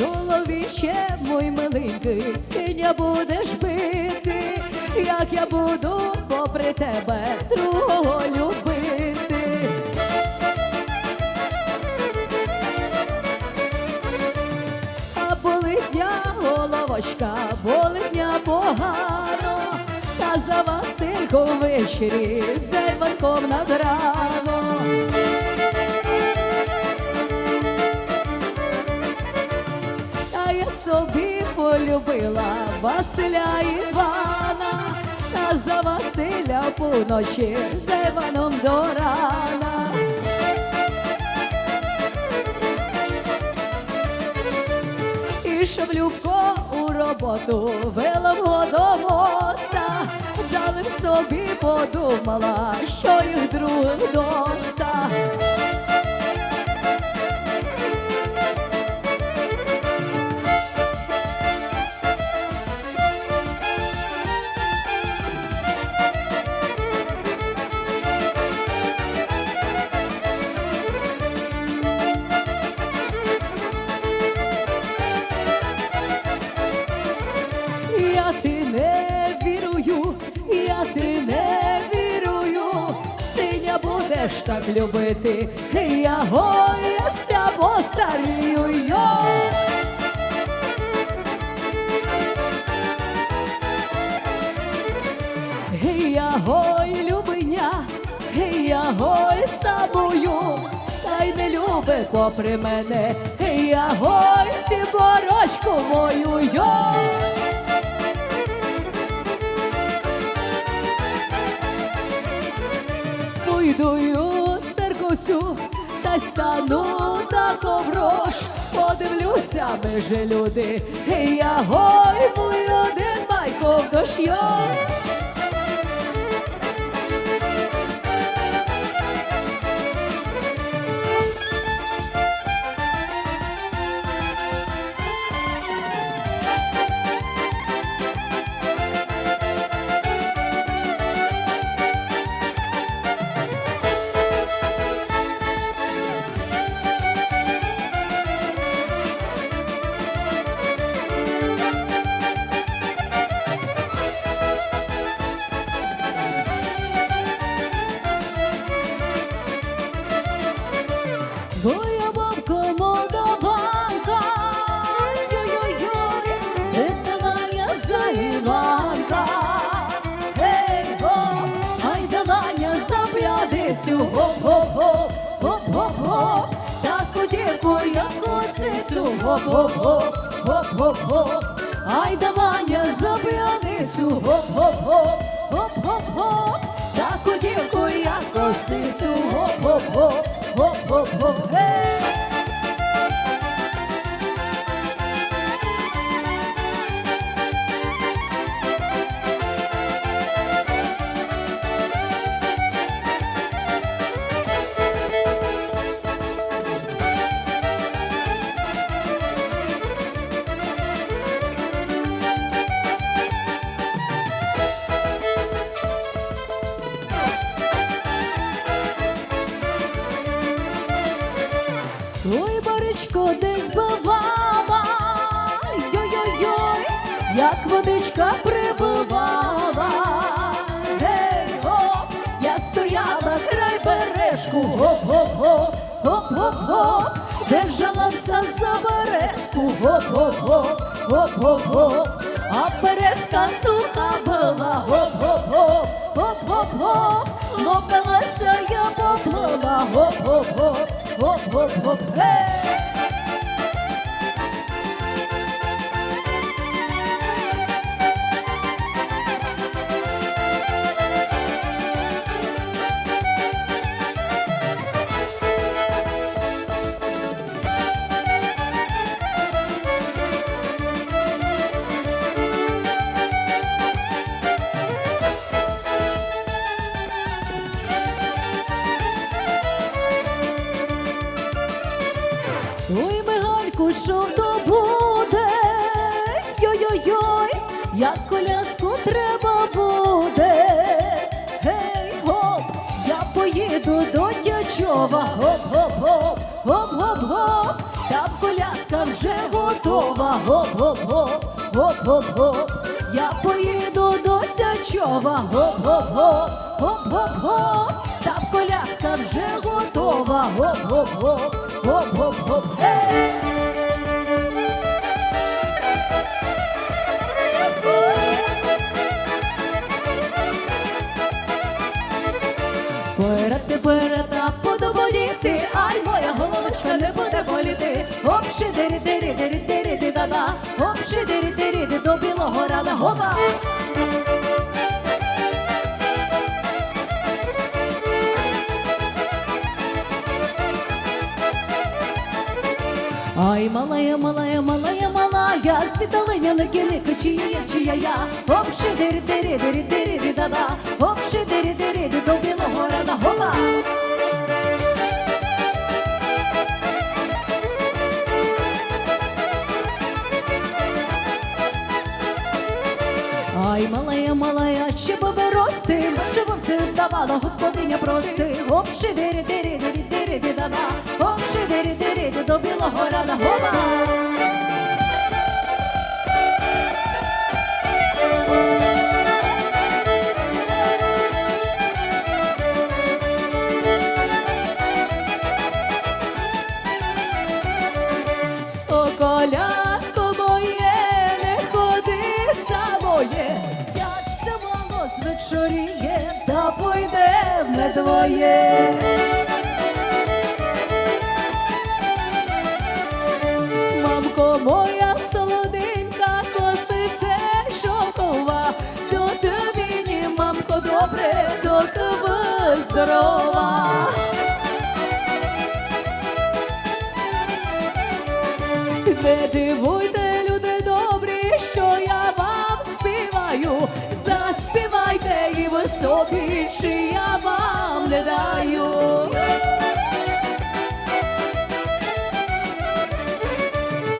Чоловіче, мой миленький, синя будеш бити, як я буду попри тебе другого любити. А болитня головочка, болитня погано, та за Василько ввечері за Іванком над раном. Полюбила Василя Івана, та за Василя поночі за Іваном до рана. І щоб Любко у роботу вела мого до моста, дали б собі подумала, що їх других доста. Будеш так любити, я гояся постарію. Йой. Гей, я гой, любиня, гей, я гой самую, та й не любить попри мене, гей, я гой, сіборочку мою, Пойдую церковцю, та стану на коврош, подивлюся, ми же люди, гей, я гой, мой один майко в дощ, гоп-гоп-гоп, гоп-гоп-гоп, таку дівку, як косицю, гоп-гоп-гоп, гоп-гоп-гоп, ай да Ваня за п'яницю, гоп-гоп-гоп, гоп-гоп-гоп, таку дівку, я косицю, гоп-гоп-гоп, гоп-гоп-гоп, гей! Десь бувала, йой-йой-йой, як водичка прибувала. Гей, гоп, я стояла край бережку, гоп-гоп-гоп, гоп-гоп-гоп, держалася за березку, гоп-гоп-гоп, гоп-гоп-гоп, а березка суха була, гоп-гоп-гоп, гоп-гоп-гоп, лопилася я поплила, гоп-гоп-гоп, гоп-гоп-гоп, гей! Ой, мигальку, що то буде, йой-йой-йой, як коляску треба буде. Гей, гоп, я поїду до дячова, гоп-гоп-гоп, гоп-гоп-гоп, та коляска вже готова. Гоп-гоп-гоп, гоп-гоп-гоп. Я поїду до Тячова. Гоп-гоп-гоп, гоп-гоп-гоп. Гоп-гоп-гоп, гоп-гоп-гоп. Ей! Перети, перета, подободіти, ай, моя головочка не буде боліти. Оп, шидирі, дирі, дирі, дирі, ди, да, да. Оп, шидирі, дирі, ди, до білого рада, гопа. Ай, малая, малая, малая, малая, світалиня на кіники, чиє, чия я. Оп, шидирі, дирі, дирі, дирі, ди, да, да. Оп, шидирі, дирі, ди, до білого рада, гопа. Ай, малая, малая, ще баби рости, щоб все давала господиня прости. Оп, шидирі, дирі, дирі, дирі, ди, да, да. Оп, шидирі, дирі, до білого. Соколятко моє, не ходи самоє, як це воно звечоріє, та пойде не твоє. Здорова. Не дивуйте, люди добрі, що я вам співаю. Заспівайте і високий, чи я вам.